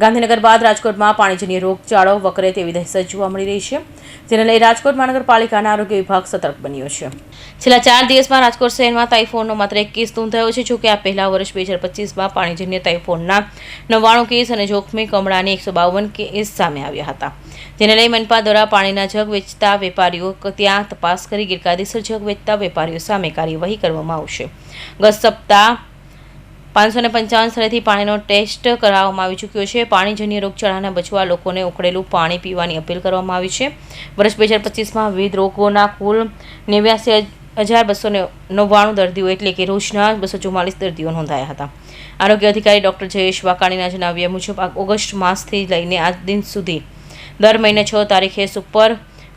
ગાંધીનગર બાદ રાજકોટમાં પાણીજન્ય રોગચાળો વકરે તેવી દહેશત જોવા મળી રહી છે. જેને લઈ રાજકોટ મહાનગરપાલિકાના આરોગ્ય વિભાગ સતર્ક બન્યો છે. છેલ્લા ચાર દિવસમાં રાજકોટ શહેરમાં તાઇફોનનો માત્ર એક કેસ નોંધાયો છે જોકે આ પહેલા વર્ષ બે હજાર પચીસમાં પાણીજન્ય તાઇફોનના નવ્વાણું કેસ અને જોખમી કમળાની એકસો બાવન કેસ સામે આવ્યા હતા. જેને લઈ મનપા દ્વારા પાણીના જગ વેચતા વેપારીઓ ત્યાં તપાસ કરી ગેરકાયદેસર જગ વેચતા વેપારીઓ સામે કાર્યવાહી કરવામાં આવશે. ગત સપ્તાહ પાંચસો ને પંચાવન સ્થળેથી પાણીનો ટેસ્ટ કરાવવામાં આવી ચૂક્યો છે. પાણીજન્ય રોગચાળાને બચવા લોકોને ઉકળેલું પાણી પીવાની અપીલ કરવામાં આવી છે. વર્ષ બે હજાર પચીસમાં વિવિધ રોગોના કુલ નેવ્યાસી હજાર બસો નવ્વાણું દર્દીઓ એટલે કે રોજના બસો ચુમ્માલીસ દર્દીઓ નોંધાયા હતા. આરોગ્ય અધિકારી ડૉક્ટર જયેશ વાકાણીના જણાવ્યા મુજબ ઓગસ્ટ માસથી લઈને આજ દિન સુધી દર મહિને છ તારીખે સુપર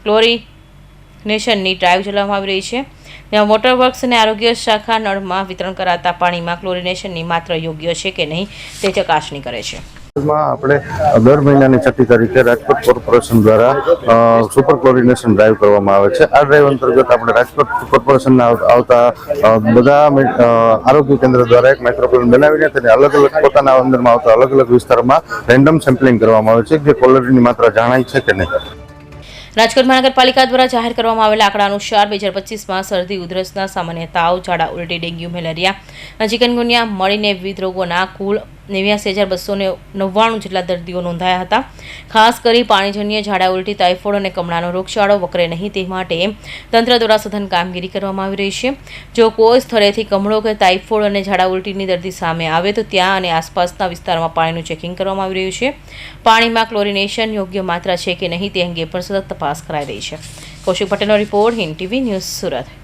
ક્લોરિનેશનની ડ્રાઈવ ચલાવવામાં આવી રહી છે. જ્યાં વોટર વર્ક્સ અને આરોગ્ય શાખા નળમાં વિતરણ કરાતા પાણીમાં ક્લોરિનેશનની માત્ર યોગ્ય છે કે નહીં તે ચકાસણી કરે છે. આપણે દર મહિનાની છઠ્ઠી તારીખે રાજકોટ કોર્પોરેશન દ્વારા સુપર ક્લોરિનેશન ડ્રાઈવ કરવામાં આવે છે. આ ડ્રાઈવ અંતર્ગત આપણે રાજકોટ કોર્પોરેશનના આવતા બધા આરોગ્ય કેન્દ્ર દ્વારા એક માઇક્રોપ્લેન બનાવીને તેને અલગ અલગ પોતાના અંદરમાં આવતા અલગ અલગ વિસ્તારમાં રેન્ડમ સેમ્પલિંગ કરવામાં આવે છે, જે ક્લોરિનની માત્રા જણાય છે કે નહીં. રાજકોટ મહાનગરપાલિકા દ્વારા જાહેર કરવામાં આવેલા આંકડા અનુસાર બે હજાર પચીસમાં શરદી, ઉધરસના સામાન્ય તાવ, ઝાડા, ઉલટી, ડેન્ગ્યુ, મેલેરિયા ચિકનગુનિયા મળીને વિવિધ રોગોના કુલ નેવ્યાસી હજાર બસો નવ્વાણું જેટલા દર્દીઓ નોંધાયા હતા. ખાસ કરી પાણીજન્ય ઝાડા ઉલટી, ટાઇફોઇડ અને કમળાનો રોગચાળો વકરે નહીં તે માટે તંત્ર દ્વારા સઘન કામગીરી કરવામાં આવી રહી છે. જો કોઈ સ્થળેથી કમળો કે ટાઇફોઇડ અને ઝાડા ઉલટીની દર્દી સામે આવે તો ત્યાં અને આસપાસના વિસ્તારમાં પાણીનું ચેકિંગ કરવામાં આવી રહ્યું છે. પાણીમાં ક્લોરિનેશન યોગ્ય માત્રા છે કે નહીં તે અંગે પણ સતત તપાસ કરાઈ રહી છે. કૌશિક પટેલનો report Hind TV news Surat.